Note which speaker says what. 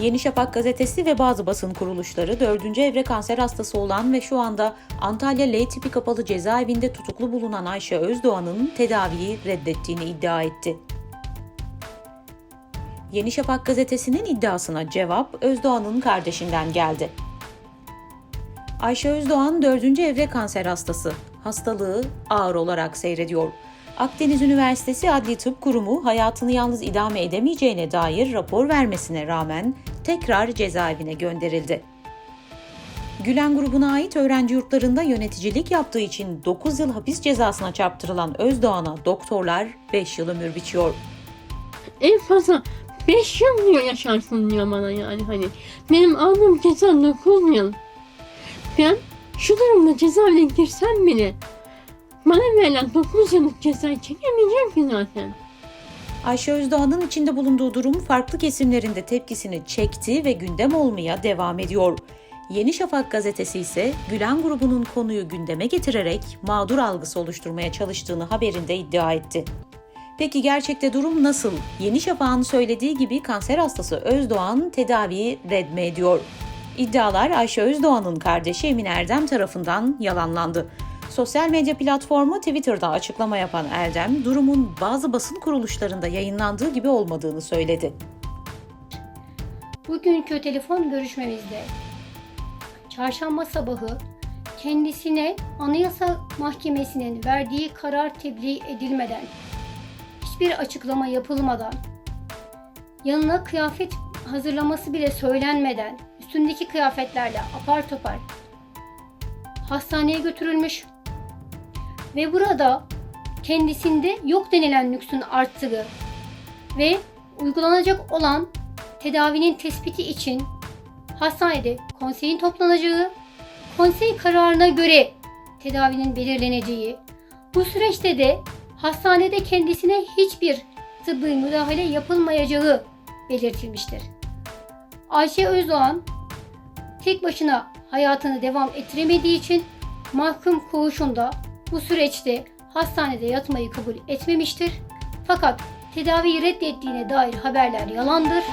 Speaker 1: Yeni Şafak gazetesi ve bazı basın kuruluşları 4. evre kanser hastası olan ve şu anda Antalya L tipi kapalı cezaevinde tutuklu bulunan Ayşe Özdoğan'ın tedaviyi reddettiğini iddia etti. Yeni Şafak gazetesinin iddiasına cevap Özdoğan'ın kardeşinden geldi. Ayşe Özdoğan 4. evre kanser hastası. Hastalığı ağır olarak seyrediyor. Akdeniz Üniversitesi Adli Tıp Kurumu hayatını yalnız idame edemeyeceğine dair rapor vermesine rağmen tekrar cezaevine gönderildi. Gülen grubuna ait öğrenci yurtlarında yöneticilik yaptığı için 9 yıl hapis cezasına çarptırılan Özdoğan'a doktorlar 5 yıl ömür biçiyor.
Speaker 2: En fazla 5 yıl diyor yaşarsın diyor bana yani hani. Benim aldığım ceza 9 yıl. Ben şu durumda cezaevine girsem bile bana verilen 9 yıllık cezayı çekemeyeceğim ki zaten.
Speaker 1: Ayşe Özdoğan'ın içinde bulunduğu durum farklı kesimlerinde tepkisini çekti ve gündem olmaya devam ediyor. Yeni Şafak gazetesi ise Gülen grubunun konuyu gündeme getirerek mağdur algısı oluşturmaya çalıştığını haberinde iddia etti. Peki gerçekte durum nasıl? Yeni Şafak'ın söylediği gibi kanser hastası Özdoğan tedaviyi red mi ediyor? İddialar Ayşe Özdoğan'ın kardeşi Emine Erdem tarafından yalanlandı. Sosyal medya platformu Twitter'da açıklama yapan Erdem, durumun bazı basın kuruluşlarında yayınlandığı gibi olmadığını söyledi.
Speaker 3: Bugünkü telefon görüşmemizde çarşamba sabahı kendisine Anayasa Mahkemesi'nin verdiği karar tebliğ edilmeden, hiçbir açıklama yapılmadan, yanına kıyafet hazırlaması bile söylenmeden, üstündeki kıyafetlerle apar topar hastaneye götürülmüş ve burada kendisinde yok denilen nüksün arttığı ve uygulanacak olan tedavinin tespiti için hastanede konseyin toplanacağı, konsey kararına göre tedavinin belirleneceği, bu süreçte de hastanede kendisine hiçbir tıbbi müdahale yapılmayacağı belirtilmiştir. Ayşe Özdoğan tek başına hayatını devam ettiremediği için mahkum koğuşunda bu süreçte hastanede yatmayı kabul etmemiştir. Fakat tedaviyi reddettiğine dair haberler yalandır.